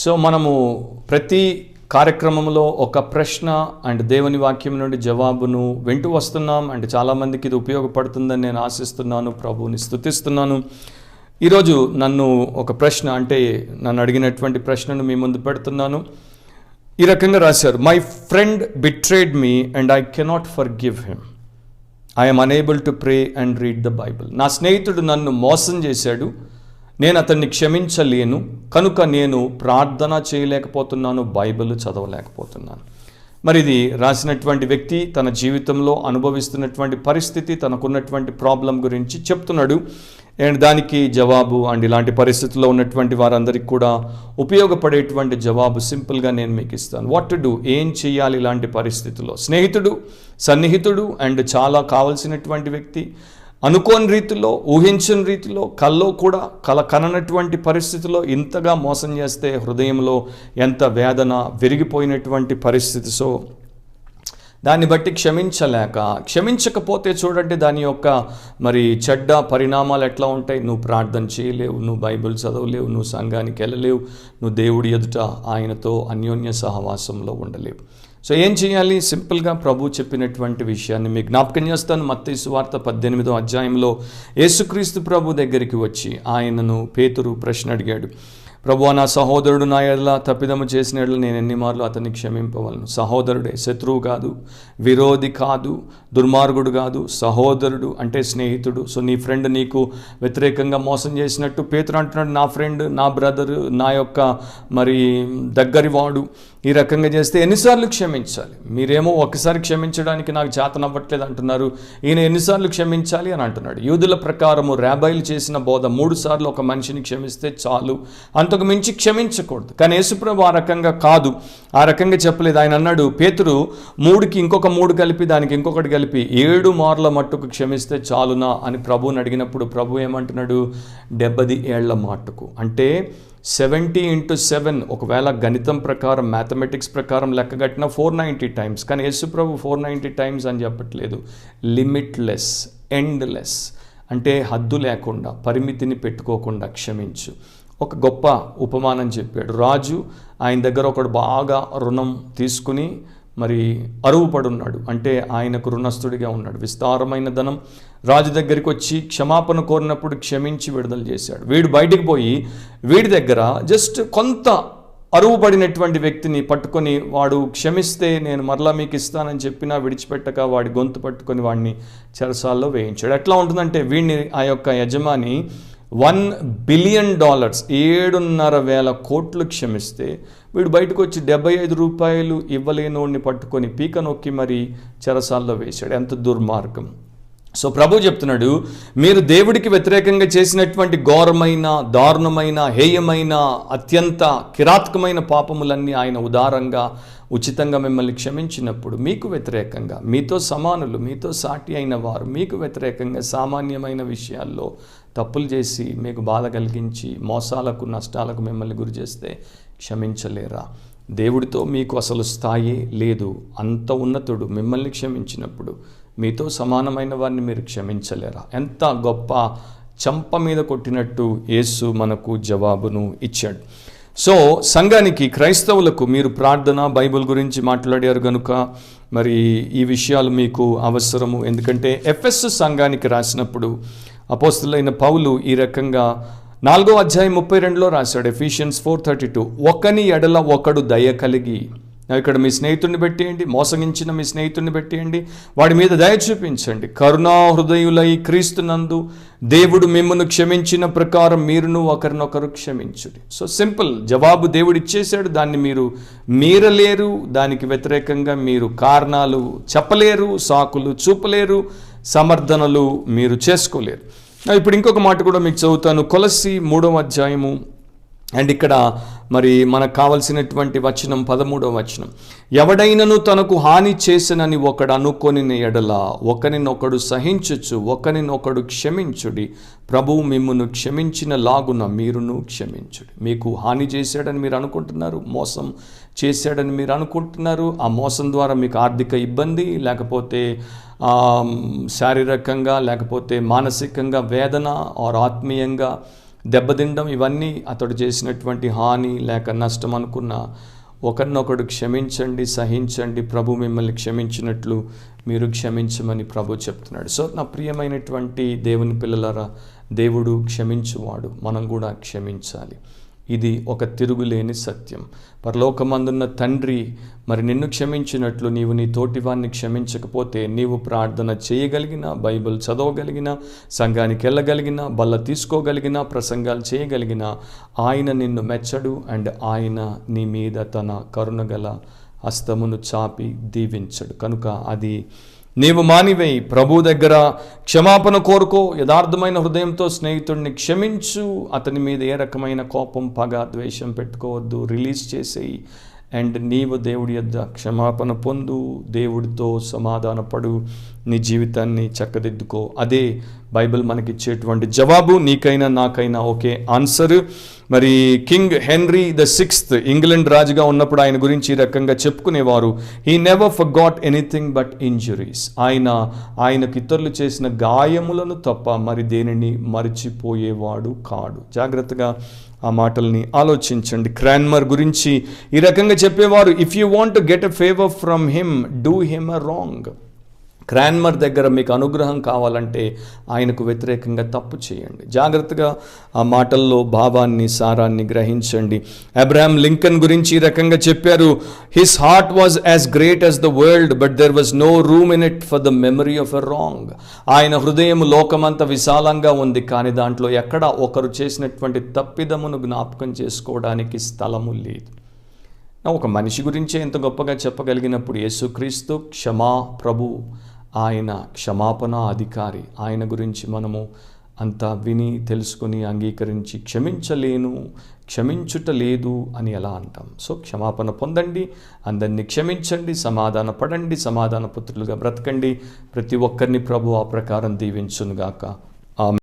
So మనము ప్రతి కార్యక్రమంలో ఒక ప్రశ్న అండ్ దేవుని వాక్యం నుండి జవాబును వింటూ వస్తున్నాం అండ్ చాలామందికి ఇది ఉపయోగపడుతుందని నేను ఆశిస్తున్నాను ప్రభువుని స్తుతిస్తున్నాను ఈరోజు నన్ను ఒక ప్రశ్న అంటే నన్ను అడిగినటువంటి ప్రశ్నను మీ ముందు పెడుతున్నాను. ఈ రకంగా రాశారు my friend betrayed me and I cannot forgive him I'm unable to pray and read the Bible నా స్నేహితుడు నన్ను మోసం చేశాడు. నేను అతన్ని క్షమించలేను. కనుక నేను ప్రార్థన చేయలేకపోతున్నాను బైబిల్ చదవలేకపోతున్నాను. మరి ఇది రాసినటువంటి వ్యక్తి తన జీవితంలో అనుభవిస్తున్నటువంటి పరిస్థితి తనకున్నటువంటి ప్రాబ్లం గురించి చెప్తున్నాడు. అండ్ దానికి జవాబు అండ్ ఇలాంటి పరిస్థితుల్లో ఉన్నటువంటి వారందరికీ కూడా ఉపయోగపడేటువంటి జవాబు సింపుల్గా నేను మీకు ఇస్తాను. వాట్ టు డూ ఏం చేయాలి ఇలాంటి పరిస్థితుల్లో? స్నేహితుడు సన్నిహితుడు అండ్ చాలా కావలసినటువంటి వ్యక్తి అనుకోని రీతిలో ఊహించని రీతిలో కల్లో కూడా కల కననటువంటి పరిస్థితిలో ఇంతగా మోసం చేస్తే హృదయంలో ఎంత వేదన విరిగిపోయినటువంటి పరిస్థితి. సో దాన్ని బట్టి క్షమించలేక క్షమించకపోతే చూడండి దాని యొక్క మరి చెడ్డ పరిణామాలు ఎట్లా ఉంటాయి. నువ్వు ప్రార్థన చేయలేవు నువ్వు బైబిల్ చదవలేవు నువ్వు సంఘానికి వెళ్ళలేవు నువ్వు దేవుడి ఎదుట ఆయనతో అన్యోన్య సహవాసంలో ఉండలేవు. సో ఏం చేయాలి? సింపుల్గా ప్రభు చెప్పినటువంటి విషయాన్ని మీకు జ్ఞాపకం చేస్తాను. మత్తయి వార్త పద్దెనిమిదో అధ్యాయంలో యేసుక్రీస్తు ప్రభు దగ్గరికి వచ్చి ఆయనను పేతురు ప్రశ్న అడిగాడు. ప్రభు నా సహోదరుడు నా ఎడల తప్పిదము చేసిన ఎడల నేను ఎన్నిమార్లు అతన్ని క్షమింపవలను? సహోదరుడే శత్రువు కాదు విరోధి కాదు దుర్మార్గుడు కాదు సహోదరుడు అంటే స్నేహితుడు. సో నీ ఫ్రెండ్ నీకు వ్యతిరేకంగా మోసం చేసినట్టు పేతురు అంటున్నాడు నా ఫ్రెండ్ నా బ్రదర్ నా యొక్క మరి దగ్గరి వాడు ఈ రకంగా చేస్తే ఎన్నిసార్లు క్షమించాలి? మీరేమో ఒకసారి క్షమించడానికి నాకు చేతనవ్వట్లేదు అంటున్నారు. ఈయన ఎన్నిసార్లు క్షమించాలి? అని అంటున్నాడు. యూదుల ప్రకారము ర్యాబైలు చేసిన బోధ మూడు సార్లు ఒక మనిషిని క్షమిస్తే చాలు. అంత అంతకు మించి క్షమించకూడదు. కానీ యేసుప్రభు ఆ రకంగా కాదు. ఆ రకంగా చెప్పలేదు. ఆయన అన్నాడు పేతురు మూడుకి ఇంకొక మూడు కలిపి దానికి ఇంకొకటి కలిపి ఏడు మార్ల మట్టుకు క్షమిస్తే చాలునా? అని ప్రభువుని అడిగినప్పుడు ప్రభు ఏమంటున్నాడు డెబ్బది ఏళ్ళ మట్టుకు అంటే సెవెంటీ ఇంటూ సెవెన్ ఒకవేళ గణితం ప్రకారం మ్యాథమెటిక్స్ ప్రకారం లెక్కగట్టిన ఫోర్ నైంటీ టైమ్స్. కానీ యేసుప్రభు ఫోర్ నైంటీ టైమ్స్ అని చెప్పట్లేదు. Limitless endless. అంటే హద్దు లేకుండా పరిమితిని పెట్టుకోకుండా క్షమించు. ఒక గొప్ప ఉపమానం చెప్పాడు. రాజు ఆయన దగ్గర ఒకడు బాగా రుణం తీసుకుని మరి అరువుపడున్నాడు. అంటే ఆయనకు రుణస్థుడిగా ఉన్నాడు. విస్తారమైన ధనం. రాజు దగ్గరికి వచ్చి క్షమాపణ కోరినప్పుడు క్షమించి విడుదల చేశాడు. వీడు బయటికి పోయి వీడి దగ్గర జస్ట్ కొంత అరువుపడినటువంటి వ్యక్తిని పట్టుకొని వాడు క్షమిస్తే నేను మరలా మీకు ఇస్తానని చెప్పినా విడిచిపెట్టక వాడి గొంతు పట్టుకొని వాడిని చెరసాల్లో వేయించాడు. ఎట్లా ఉంటుందంటే వీడిని ఆ యొక్క యజమాని వన్ బిలియన్ డాలర్స్ ఏడున్నర వేల కోట్లు క్షమిస్తే వీడు బయటకు వచ్చి డెబ్బై ఐదు రూపాయలు ఇవ్వలేనోడిని పట్టుకొని పీక నొక్కి మరీ చెరసాల్లో వేశాడు. ఎంత దుర్మార్గం. సో ప్రభు చెప్తున్నాడు మీరు దేవుడికి వ్యతిరేకంగా చేసినటువంటి ఘోరమైన దారుణమైన హేయమైన అత్యంత కిరాత్కమైన పాపములన్నీ ఆయన ఉదారంగా ఉచితంగా మిమ్మల్ని క్షమించినప్పుడు మీకు వ్యతిరేకంగా మీతో సమానులు మీతో సాటి అయిన వారు మీకు వ్యతిరేకంగా సామాన్యమైన విషయాల్లో తప్పులు చేసి మీకు బాధ కలిగించి మోసాలకు నష్టాలకు మిమ్మల్ని గురి చేస్తే క్షమించలేరా? దేవుడితో మీకు అసలు స్థాయి లేదు. అంత ఉన్నతుడు మిమ్మల్ని క్షమించినప్పుడు మీతో సమానమైన వారిని మీరు క్షమించలేరా? ఎంత గొప్ప చంప మీద కొట్టినట్టు యేసు మనకు జవాబును ఇచ్చాడు. సో సంఘానికి క్రైస్తవులకు మీరు ప్రార్థన బైబిల్ గురించి మాట్లాడారు కనుక మరి ఈ విషయాలు మీకు అవసరము. ఎందుకంటే ఎఫ్ఎస్ సంఘానికి రాసినప్పుడు అపోస్తులైన పౌలు ఈ రకంగా నాలుగో అధ్యాయం ముప్పై రెండులో రాశాడు ఎఫిషియన్స్ ఫోర్ థర్టీ టూ ఒకని ఎడల ఒకడు దయ కలిగి ఇక్కడ మీ స్నేహితుడిని పెట్టేయండి మోసగించిన మీ స్నేహితుడిని పెట్టేయండి. వాడి మీద దయ చూపించండి. కరుణా హృదయులై క్రీస్తునందు దేవుడు మిమ్మల్ని క్షమించిన ప్రకారం మీరును ఒకరినొకరు క్షమించుడి. సో సింపుల్ జవాబు దేవుడు ఇచ్చేశాడు. దాన్ని మీరు మీరలేరు. దానికి వ్యతిరేకంగా మీరు కారణాలు చెప్పలేరు సాకులు చూపలేరు సమర్థనలు మీరు చేసుకోలేరు. ఇప్పుడు ఇంకొక మాట కూడా మీకు చదువుతాను. కొలసి మూడవ అధ్యాయము. అండ్ ఇక్కడ మరి మనకు కావలసినటువంటి వచనం పదమూడవ వచనం. ఎవడైనను తనకు హాని చేసినని ఒకడు అనుకొని ఎడల ఒకరినొకడు సహించచ్చు ఒకరినొకడు క్షమించుడి. ప్రభువు మిమ్మును క్షమించిన లాగున మీరును క్షమించుడి. మీకు హాని చేశాడని మీరు అనుకుంటున్నారు మోసం చేశాడని మీరు అనుకుంటున్నారు ఆ మోసం ద్వారా మీకు ఆర్థిక ఇబ్బంది లేకపోతే శారీరకంగా లేకపోతే మానసికంగా వేదన ఆర్ ఆత్మీయంగా దెబ్బతిండం ఇవన్నీ అతడు చేసినటువంటి హాని లేక నష్టం అనుకున్న ఒకరినొకడు క్షమించండి సహించండి ప్రభు మిమ్మల్ని క్షమించినట్లు మీరు క్షమించమని ప్రభు చెప్తున్నాడు. సో నా ప్రియమైనటువంటి దేవుని పిల్లలరా దేవుడు క్షమించువాడు. మనం కూడా క్షమించాలి. ఇది ఒక తిరుగులేని సత్యం. పరలోకమందున్న తండ్రి మరి నిన్ను క్షమించినట్లు నీవు నీ తోటివాన్ని క్షమించకపోతే నీవు ప్రార్థన చేయగలిగిన బైబిల్ చదవగలిగిన సంఘానికి వెళ్ళగలిగిన బల్ల తీసుకోగలిగిన ప్రసంగాలు చేయగలిగిన ఆయన నిన్ను మెచ్చడు అండ్ ఆయన నీ మీద తన కరుణగల హస్తమును చాపి దీవించడు. కనుక అది నీవు మానివేయి. ప్రభు దగ్గర క్షమాపణ కోరుకో. యథార్థమైన హృదయంతో స్నేహితుడిని క్షమించు. అతని మీద ఏ రకమైన కోపం పగ ద్వేషం పెట్టుకోవద్దు. రిలీజ్ చేసేయి. అండ్ నీవు దేవుడి యొద్ద క్షమాపణ పొందు దేవుడితో సమాధానపడు నీ జీవితాన్ని చక్కదిద్దుకో. అదే బైబిల్ మనకిచ్చేటువంటి జవాబు నీకైనా నాకైనా ఓకే ఆన్సర్. మరి King Henry the sixth England రాజుగా ఉన్నప్పుడు ఆయన గురించి ఈ రకంగా చెప్పుకునేవారు. He never forgot anything but injuries ఆయన ఆయనకు ఇతరులు చేసిన గాయములను తప్ప మరి దేనిని మరిచిపోయేవాడు కాడు. జాగ్రత్తగా ఆ మాటల్ని ఆలోచించండి. క్రాన్మర్ గురించి ఈ రకంగా చెప్పేవారు if you want to get a favour from him do him a wrong Cranmer దగ్గర మీకు అనుగ్రహం కావాలంటే ఆయనకు వ్యతిరేకంగా తప్పు చేయండి. జాగ్రత్తగా ఆ మాటల్లో భావాన్ని సారాన్ని గ్రహించండి. అబ్రహాం లింకన్ గురించి ఈ రకంగా చెప్పారు his heart was as great as the world but there was no room in it for the memory of a wrong ఆయన హృదయం లోకమంత విశాలంగా ఉంది కానీ దాంట్లో ఎక్కడ ఒకరు చేసినటువంటి తప్పిదమును జ్ఞాపకం చేసుకోవడానికి స్థలము లేదు. ఒక మనిషి గురించే ఇంత గొప్పగా చెప్పగలిగినప్పుడు యేసుక్రీస్తు క్షమా ప్రభు ఆయన క్షమాపణ అధికారి. ఆయన గురించి మనము అంతా విని తెలుసుకుని అంగీకరించి క్షమించలేను క్షమించుట లేదు అని ఎలా అంటాం? సో క్షమాపణ పొందండి అందరినీ క్షమించండి సమాధాన పడండి సమాధాన పుత్రులుగా బ్రతకండి. ప్రతి ఒక్కరిని ప్రభు ఆ ప్రకారం దీవించునుగాక.